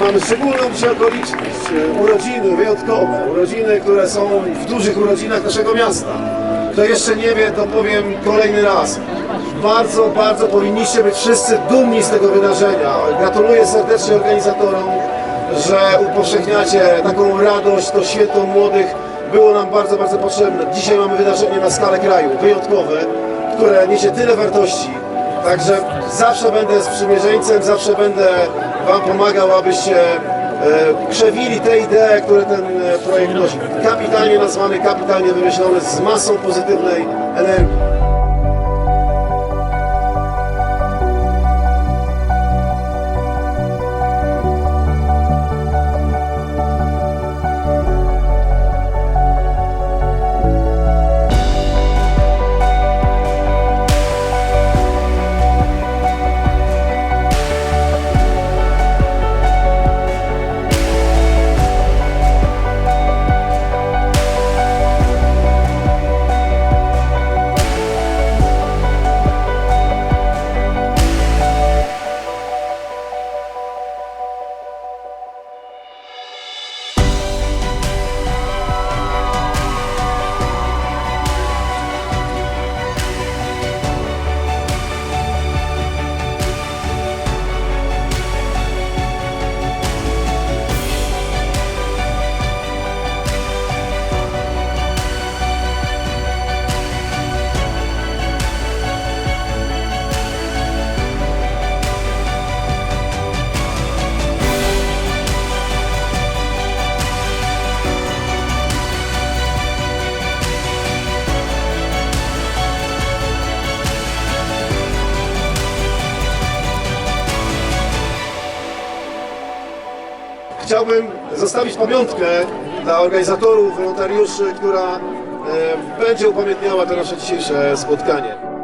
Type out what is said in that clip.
Mamy szczególną okoliczność, e, urodziny wyjątkowe, urodziny, które są w dużych urodzinach naszego miasta. Kto jeszcze nie wie, to powiem kolejny raz. Bardzo, bardzo powinniście być wszyscy dumni z tego wydarzenia. Gratuluję serdecznie organizatorom, że upowszechniacie taką radość, to święto młodych było nam bardzo, bardzo potrzebne. Dzisiaj mamy wydarzenie na skalę kraju, wyjątkowe, które niesie tyle wartości, Także zawsze będę sprzymierzeńcem, zawsze będę Wam pomagał, abyście krzewili te idee, które ten e, projekt nosi. Kapitalnie nazwany, kapitalnie wymyślony, z masą pozytywnej energii. Chciałbym zostawić pamiątkę dla organizatorów, wolontariuszy, która e, będzie upamiętniała to nasze dzisiejsze spotkanie.